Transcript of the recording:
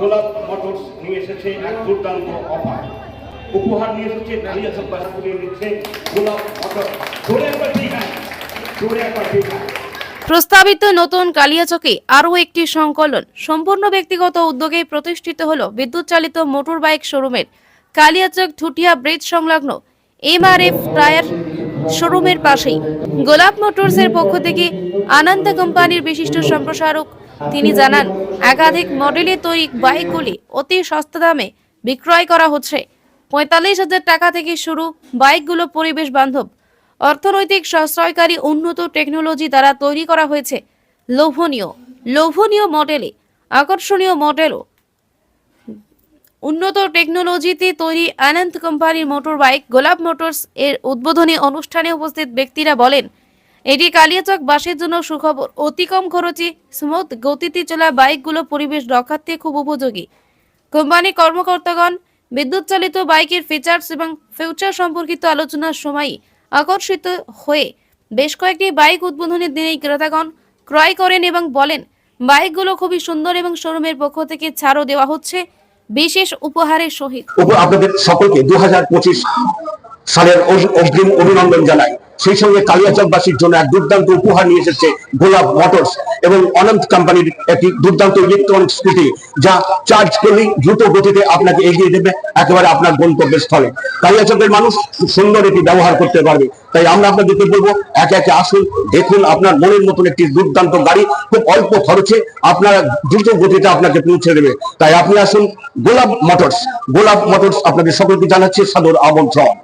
গোলাপ মোটরস নিয়ে এসেছে, এক দুর্দান্ত অফার। উপহার নিয়ে এসেছে ডালিয়া চব্বাসা করে দিচ্ছে গোলাপ মোটর জোরে একবার ঠিক আছে, জোরে একবার ঠিক আছে। প্রস্তাবিত নতুন কালিয়াচকে আরও একটি সংকলন। সম্পূর্ণ ব্যক্তিগত উদ্যোগে প্রতিষ্ঠিত হল বিদ্যুৎ চালিত মোটর বাইক শোরুমের কালিয়াচক ঠুটিয়া ব্রিজ সংলগ্ন এমআরএফ টায়ার শোরুমের পাশেই। গোলাপ মোটরসের পক্ষ থেকে আনন্দ কোম্পানির বিশিষ্ট সম্প্রসারক তিনি জানান, একাধিক মডেলের তৈরি বাইকগুলি অতি সস্তা দামে বিক্রয় করা হচ্ছে। পঁয়তাল্লিশ হাজার টাকা থেকে শুরু বাইকগুলো পরিবেশ বান্ধব, অর্থনৈতিক সাশ্রয়কারী উন্নত টেকনোলজি দ্বারা তৈরি করা হয়েছে। লোভনীয় লোভনীয় মডেলে, আকর্ষণীয় মডেলও। উন্নত টেকনোলজিতে তৈরি আনন্দ কোম্পানির মোটর বাইক গোলাপ মোটরস এর উদ্বোধনী অনুষ্ঠানে উপস্থিত ব্যক্তিরা বলেন এটি কালিয়াচক বাসের জন্য সুখবর। অতি কম খরচে স্মুথ গতিতে চলা বাইকগুলো পরিবেশ রক্ষার্থে খুব উপযোগী। কোম্পানি কর্মকর্তাগণ বিদ্যুৎ চালিত বাইকের ফিচার্স এবং ফিউচার সম্পর্কিত আলোচনার সময় আকর্ষিত হয়ে বেশ কয়েকটি বাইক উদ্বোধনের দিনেই ক্রেতাগণ ক্রয় করেন এবং বলেন, বাইকগুলো খুবই সুন্দর এবং শোরুমের পক্ষ থেকে ছাড়ও দেওয়া হচ্ছে বিশেষ উপহারের সহিত। আপনাদের সকলকে দু সালের অগ্রিম অভিনন্দন জানাই। সেই সঙ্গে কালিয়াচকবাসীর জন্য এক দুর্দান্ত উপহার নিয়ে এসেছে গোলাপ মোটরস এবং অনন্ত কোম্পানির একটি দুর্দান্ত ইলেকট্রনিক স্কুটি, যা চার্জ করলেই দ্রুত গতিতে আপনাকে এগিয়ে দেবে একেবারে আপনার গন্তব্যের স্থলে। কালিয়াচকের মানুষ সুন্দর এটি ব্যবহার করতে পারবে। তাই আমরা আপনাদেরকে বলব, একে একে আসুন, দেখুন আপনার মনের মতন একটি দুর্দান্ত গাড়ি, খুব অল্প খরচে আপনার দ্রুত গতিতে আপনাকে পৌঁছে দেবে। তাই আপনি আসুন গোলাপ মোটরস। গোলাপ মোটরস আপনাদের সকলকে জানাচ্ছি সাদর আমন্ত্রণ।